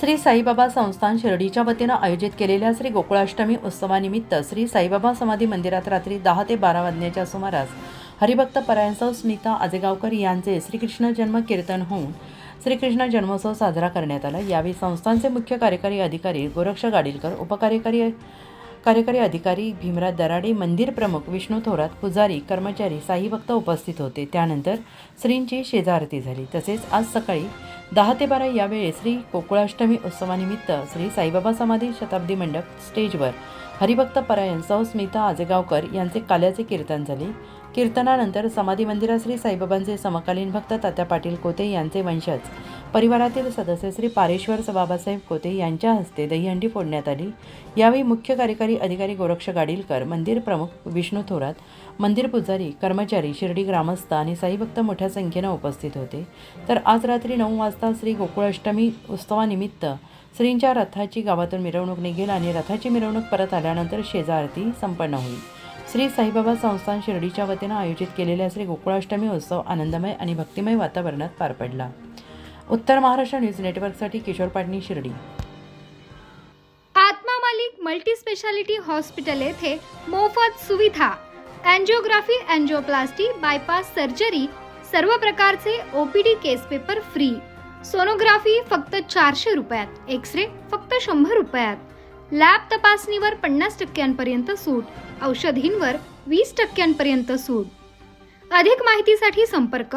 श्री साईबाबा संस्थान शिर्डीच्या वतीनं आयोजित केलेल्या श्री गोकुळाष्टमी उत्सवानिमित्त श्री साईबाबा समाधी मंदिरात रात्री दहा ते बारा वाजण्याच्या सुमारास हरिभक्त परायणसव स्मिता आजेगावकर यांचे श्रीकृष्ण जन्म कीर्तन होऊन श्रीकृष्ण जन्मोत्सव साजरा करण्यात आला. यावेळी संस्थानचे मुख्य कार्यकारी अधिकारी गोरक्ष गाडीलकर उपकार्यकारी कार्यकारी अधिकारी भीमराज दराडे मंदिर प्रमुख विष्णू थोरात पुजारी कर्मचारी साई भक्त उपस्थित होते. त्यानंतर श्रींची शेजारती झाली. तसेच आज सकाळी दहा ते बारा यावेळी श्री गोकुळाष्टमी उत्सवानिमित्त श्री साईबाबा समाधी शताब्दी मंडप स्टेजवर हरिभक्त परायण सौ स्मिता आजेगावकर यांचे काल्याचे कीर्तन झाले. कीर्तनानंतर समाधी मंदिरात श्री साईबाबांचे समकालीन भक्त तात्या पाटील कोते यांचे वंशज परिवारातील सदस्य श्री पारेश्वर बाबासाहेब कोते यांच्या हस्ते दहीहंडी फोडण्यात आली. यावेळी मुख्य कार्यकारी अधिकारी गोरक्ष गाडीलकर मंदिर प्रमुख विष्णू थोरात मंदिर पुजारी कर्मचारी शिर्डी ग्रामस्थ आणि साईभक्त मोठ्या संख्येनं उपस्थित होते. तर आज रात्री नऊ वाजता श्री गोकुळाष्टमी उत्सवानिमित्त श्रींच्या रथाची गावातून मिरवणूक निघेल आणि रथाची मिरवणूक परत आल्यानंतर शेजारती संपन्न होईल. श्री साईबाबा संस्थान शिर्डीच्या वतीनं आयोजित केलेल्या श्री गोकुळाष्टमी उत्सव आनंदमय आणि भक्तिमय वातावरणात पार पडला. उत्तर महाराष्ट्र न्यूज नेटवर्कसाठी Kishor Patni Shirdi. Atma Malik multi speciality hospital येथे मोफत सुविधा अँजिओग्राफी अँजिओप्लास्टी बायपास सर्जरी सर्व प्रकारचे OPD case paper free sonography फक्त चारशे रुपयात एक्स रे फक्त शंभर रुपयात. लॅब तपासणीवर पन्नास टक्क्यांपर्यंत सूट औषधींवर वीस टक्क्यांपर्यंत सूट. अधिक माहितीसाठी संपर्क